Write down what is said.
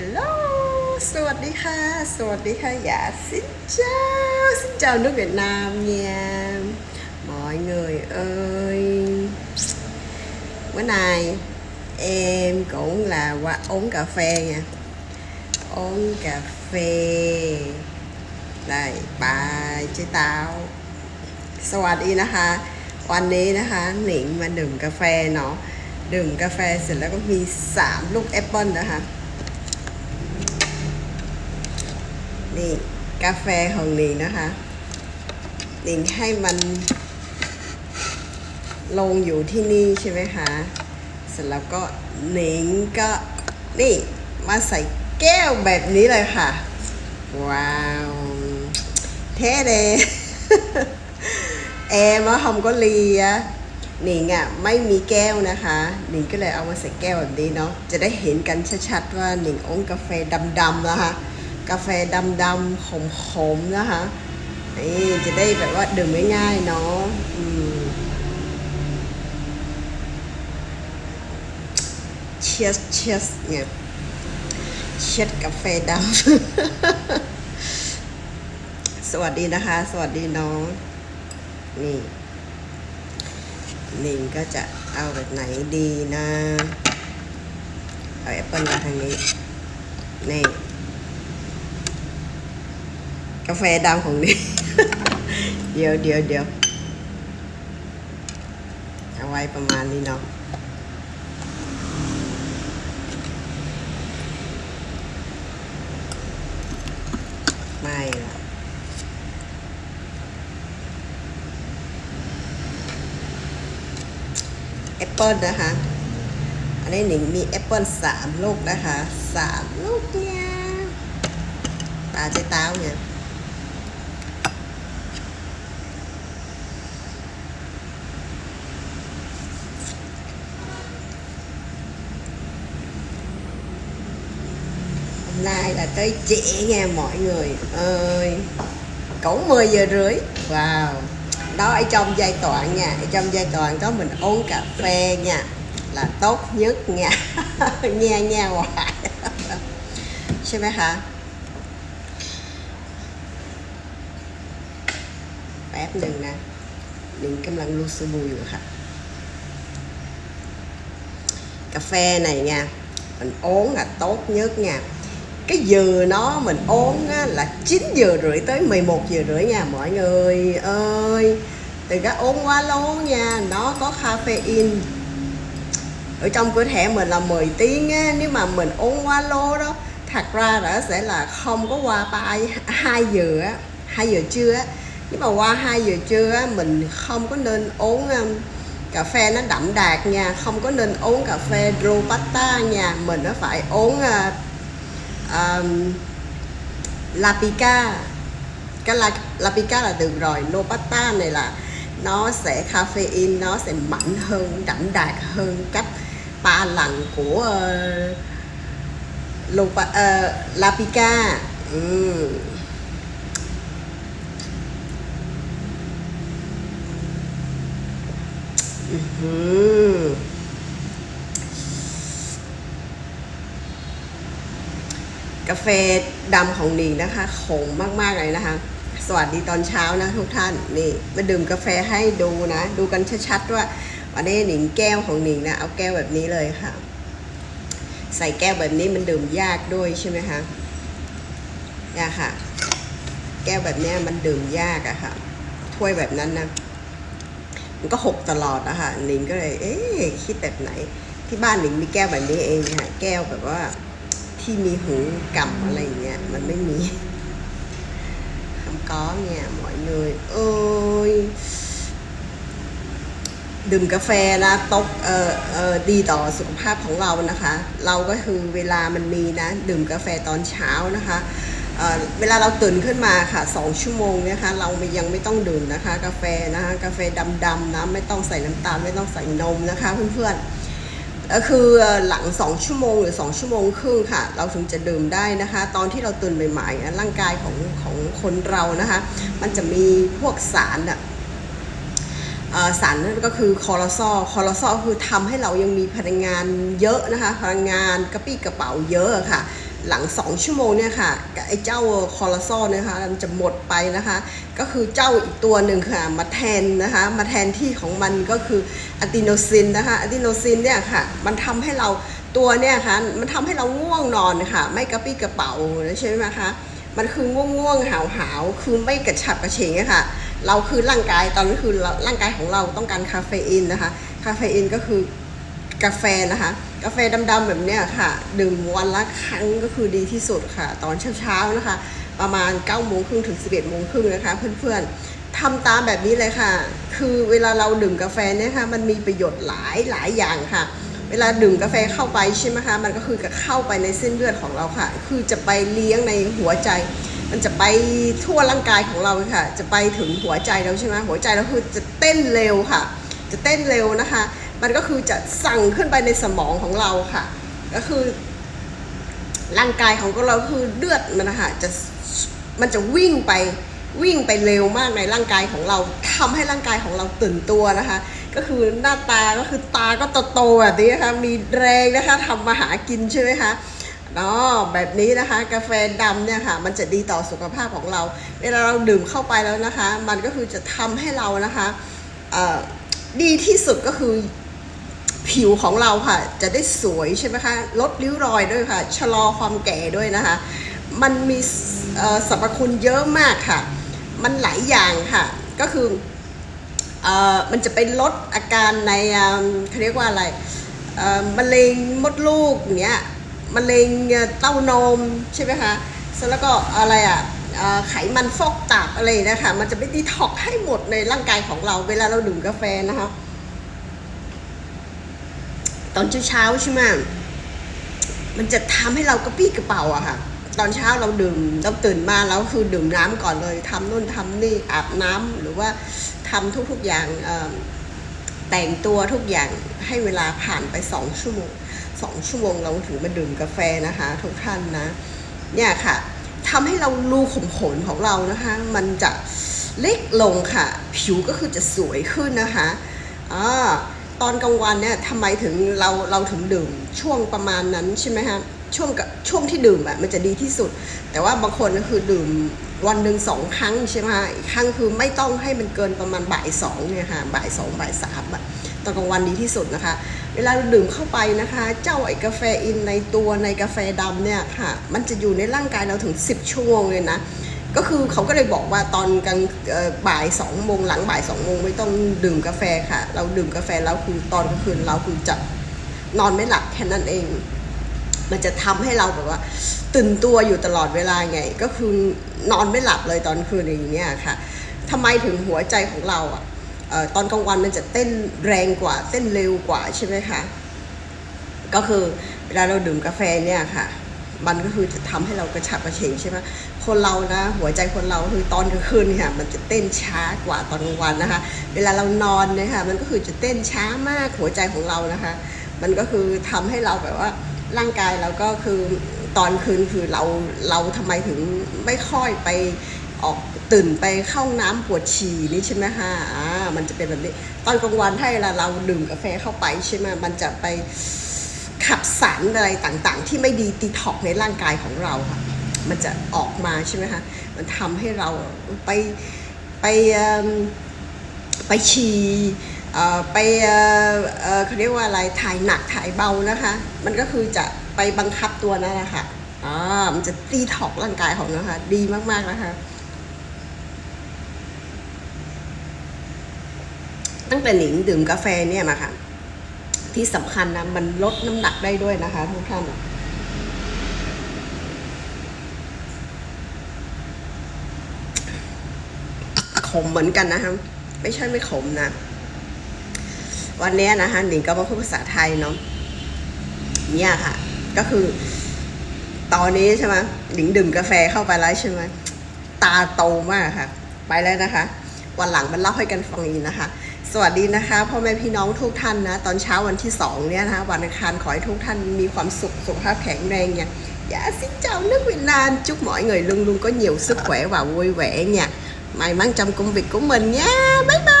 hello, สวัสดีค่ะ dạ, xin chào xin chào nước Việt Nam nha. Mọi người ơi. Bữa nay em cũng là qua uống cà phê nha. Uống cà phê. Đây bà chơi tao. สวัสดีนะคะ วันนี้นะคะหนิงมาดื่มกาแฟเนาะดื่มกาแฟเสร็จแล้วก็มี 3 ลูกแอปเปิลนะคะ นี่กาแฟของหนิงนะคะหนิงให้มัน ลงอยู่ที่นี่ใช่ไหมคะ เสร็จแล้วก็หนิงก็นี่มาใส่แก้วแบบนี้เลยค่ะ ว้าวเท่เลย em á không có ly á หนิงอะไม่มีแก้วนะคะหนิงก็เลยเอามาใส่แก้วแบบนี้เนาะจะได้เห็นกันชัดๆว่าหนิงองกาแฟดำๆนะคะ กาแฟดำๆขมๆนะคะนี่จะได้แบบว่าดื่มง่ายๆเนาะอืม cheers cheers เนี่ยเช็ดกาแฟดำสวัสดีนะคะ สวัสดีน้องนี่นิงก็จะเอาแบบไหนดีนะ เอาแอปเปิลมาทางนี้ นี่ กาแฟดำของนี่เดี๋ยวเดี๋ยวเดี๋ยวเอาไว้ประมาณนี้เนาะไม่ละแอปเปิลนะคะ อันนี้หนิงมีแอปเปิลสามลูกนะคะสามลูกเนี่ยตาเจต้าวเนี่ย hôm nay là tới trễ nha mọi người ơi cũng 10 giờ rưỡi wow đó ở trong giai đoạn nha ở trong giai đoạn đó mình uống cà phê nha là tốt nhất nha nha nha hoài ใช่ไหมคะแป๊บหนึ่งนะหนิงกำลังรูสบู่อยู่ค่ะ cà phê này nha mình uống là tốt nhất nha cái giờ nó mình uống á, là 9 giờ rưỡi tới 11 giờ rưỡi nha mọi người ơi. Từ cái uống quá lâu nha nó có caffeine. Ở trong cơ thể mình là 10 tiếng á, nếu mà mình uống quá lố đó thật ra đã sẽ là không có qua ba hai giờ á hai giờ trưa á. Nếu mà qua 2 giờ trưa á, mình không có nên uống um, cà phê nó đậm đạt nha không có nên uống cà phê robusta nha. Mình nó phải uống uh, um, Lapica cái la, Lapica là được rồi Nopata này là nó sẽ caffeine nó sẽ mạnh hơn đậm đà hơn gấp 3 lần của uh, Lopa, uh, Lapica ừ. Ừ. กาแฟดำของหนิงนะคะขมมากๆเลยนะคะ สวัสดีตอนเช้านะทุกท่านนี่มาดื่มกาแฟให้ดูนะ ดูกันชัดๆว่าวันนี้หนิงแก้วของหนิงนะเอาแก้วแบบนี้เลยค่ะ ใส่แก้วแบบนี้มันดื่มยากด้วยใช่ไหมคะยากค่ะ แก้วแบบนี้มันดื่มยากอะค่ะ ถ้วยแบบนั้นนะมันก็หกตลอดอะค่ะหนิงก็เลย เอ๊ะคิดแบบไหน ที่บ้านหนิงมีแก้วแบบนี้เองค่ะ แก้วแบบว่า ที่มีหูกำอะไรอย่างเงี้ยมันไม่มี không có nha mọi người ơi ดื่มกาแฟนะตกเอ่อเอ่อดีต่อสุขภาพของเรานะคะ เราก็คือเวลามันมีนะ ดื่มกาแฟตอนเช้านะคะเเวลาเราตื่นขึ้นมาค่ะสองชั่วโมงนะคะเรายังไม่ต้องดื่มนะคะ กาแฟนะคะกาแฟดำๆนะไม่ต้องใส่น้ำตาลไม่ต้องใส่นมนะคะเพื่อนๆ คือหลัง 2 ชั่วโมงหรือ 2 ชั่วโมงครึ่งค่ะ เราถึงจะดื่มได้นะคะ ตอนที่เราตื่นใหม่ๆร่างกายของของคนเรานะคะ มันจะมีพวกสารอะเอ่อสารนั่นก็คือคอร์ซอลคอร์ซอลคือทำให้เรายังมีพลังงานเยอะนะคะ พลังงานกระปี้กระเป๋าเยอะค่ะ หลัง 2 ชั่วโมงเนี่ยค่ะไอ้เจ้าคอร์ซอลนะคะมันจะหมดไปนะคะ ก็คือเจ้าอีกตัวหนึ่งค่ะมาแทนนะคะมาแทนที่ของมันก็คืออะติโนซินนะคะอะติโนซินเนี่ยค่ะมันทำให้เราตัวเนี่ยค่ะมันทำให้เราง่วงนอนค่ะ ไม่กระปี้กระเป๋าใช่ไหมคะมันคือง่วงง่วงหาวหาวๆคือไม่กระฉับกระเฉงะค่ะเราคือร่างกายตอนนี้คือร่างกายของเราต้องการคาเฟอีนนะคะ คาเฟอีนก็คือกาแฟนะคะ กาแฟดำๆแบบเนี้ยค่ะ ดื่มวันละครั้งก็คือดีที่สุดค่ะ ตอนเช้าๆนะคะ ประมาณ9ก้าโมงครึ่งถึง 11บเโมงครึ่งนะคะเพื่อนๆทำตามแบบนี้เลยค่ะ คือเวลาเราดื่มกาแฟเนี่ยค่ะมันมีประโยชน์หลายหลายอย่างค่ะ เวลาดื่มกาแฟเข้าไปใช่ไหมคะมันก็คือจะเข้าไปในเส้นเลือดของเราค่ะ คือจะไปเลี้ยงในหัวใจ มันจะไปทั่วร่างกายของเราค่ะ จะไปถึงหัวใจเราใช่ไหมหัวใจเราคือจะเต้นเร็วค่ะ จะเต้นเร็วนะคะ มันก็คือจะสั่งขึ้นไปในสมองของเราค่ะ ก็คือ ร่างกายของเราคือเลือดมันนะคะจะมันจะวิ่งไปวิ่งไปเร็วมากในร่างกายของเราทำให้ร่างกายของเราตื่นตัวนะคะ ก็คือหน้าตาก็คือตาก็โตๆแบบนี้นะคะมีแรงนะคะทำมาหากินใช่ไหมคะเนาะแบบนี้นะคะ กาแฟดำเนี่ยค่ะ มันจะดีต่อสุขภาพของเรา เวลาเราดื่มเข้าไปแล้วนะคะ มันก็คือจะทำให้เรานะคะดีที่สุดก็คือ ผิวของเราค่ะ จะได้สวยใช่ไหมคะลดริ้วรอยด้วยค่ะ ชะลอความแก่ด้วยนะคะ มันมีสรรพคุณเยอะมากค่ะ มันหลายอย่างค่ะ ก็คืออมันจะไปลดอาการในเขาเรียกว่าอะไรมะเร็งมดลูกเงี้ยมะเร็งเต้านมใช่ไหมคะแล้วก็อะไรอะไขมันฟอกตับอะไรนะคะ มันจะไปดีท็อกให้หมดในร่างกายของเราเวลาเราดื่มกาแฟนะคะ ตอนเช้าๆใช่ไหมมันจะทำให้เรากระปี้กระเป๋าอะค่ะ ตอนเช้าเราดื่มเราตื่นมาแล้วคือดื่มน้ำก่อนเลยทำนู่นทำนี่อาบน้ำหรือว่าทำทุกๆอย่างแต่งตัวทุกอย่างให้เวลาผ่านไปสองชั่วโมงสองชั่วโมงเราถึงมาดื่มกาแฟนะคะ ทุกท่านนะ เนี่ยค่ะทำให้เรารูขุมขนของเรานะคะ มันจะเล็กลงค่ะ ผิวก็คือจะสวยขึ้นนะคะอ่า ตอนกลางวันเนี่ยทำไมถึงเราเราถึงดื่มช่วงประมาณนั้นใช่ไหมคะช่วงกับช่วงที่ดื่มอะมันจะดีที่สุด แต่ว่าบางคนก็คือดื่มวันหนึ่งสองครั้งใช่ไหมคะอีกครั้งคือไม่ต้องให้มันเกินประมาณบ่ายสองเนี่ยค่ะบ่ายสองบ่ายสามอะตอนกลางวันดีที่สุดนะคะ เวลาเราดื่มเข้าไปนะคะ เจ้าไอกาแฟอินในตัวในกาแฟดำเนี่ยค่ะ มันจะอยู่ในร่างกายเราถึง 10 ชั่วโมงเลยนะ ก็คือเขาก็เลยบอกว่าตอนกลางบ่ายสองโมงหลังบ่ายสองโมงไม่ต้องดื่มกาแฟค่ะ เราดื่มกาแฟแล้วคือตอนกลางคืนเราคือจะนอนไม่หลับแค่นั้นเอง มันจะทำให้เราแบบว่า ตื่นตัวอยู่ตลอดเวลาไง ก็คือนอนไม่หลับเลยตอนคืนอย่างเงี้ยค่ะทำไมถึงหัวใจของเราอะตอนกลางวันมันจะเต้นแรงกว่าเต้นเร็วกว่าใช่ไหมคะก็คือเวลาเราดื่มกาแฟเนี่ยค่ะ มันก็คือจะทำให้เรากระฉับกระเฉงใช่ไหม คนเรานะหัวใจคนเราคือตอนกลางคืนเนี่ยมันจะเต้นช้ากว่าตอนกลางวันนะคะ เวลาเรานอนเนี่ยค่ะมันก็คือจะเต้นช้ามากหัวใจของเรานะคะ มันก็คือทำให้เราแบบว่าร่างกายเราก็คือตอนคืนคือเราเราทำไมถึงไม่ค่อยไปออกตื่นไปเข้าน้ำปวดฉี่นี่ใช่ไหมคะอ่ามันจะเป็นแบบนี้ ตอนกลางวันถ้าเวลาเราดื่มกาแฟเข้าไปใช่ไหมมันจะไปขับสารอะไรต่างๆ ที่ไม่ดีตีท็อกในร่างกายของเราค่ะ มันจะออกมาใช่ไหมคะมันทำให้เราไปไปไปฉี่ไปเขาเรียกว่าอะไรถ่ายหนักถ่ายเบานะคะ มันก็คือจะไปบังคับตัวนั่นแหละค่ะอ่ามันจะตีทอกร่างกายของเราค่ะดีมากๆนะคะ ตั้งแต่หนิงดื่มกาแฟเนี่ยมาค่ะ ที่สำคัญนะ มันลดน้ำหนักได้ด้วยนะคะทุกท่าน ขมเหมือนกันนะคะไม่ใช่ไม่ขมนะ วันนี้นะคะหนิงก็มาพูดภาษาไทยเนาะเนี่ยค่ะ ก็คือ ตอนนี้ใช่ไหมหนิงดื่มกาแฟเข้าไปแล้วใช่ไหมตาโตมากค่ะ ไปแล้วนะคะ วันหลังมันเล่าให้กันฟังอีกนะคะ สวัสดีนะคะพ่อแม่พี่น้องทุกท่านนะ ตอนเช้าวันที่สองเนี่ยนะคะวันอังคารขอให้ทุกท่านมีความสุขสุขภาพแข็งแรง nha dạ xin chào nước Việt Nam chúc mọi người luôn luôn có nhiều sức khỏe và vui vẻ nha may mắn trong công việc của mình nha. Bye bye.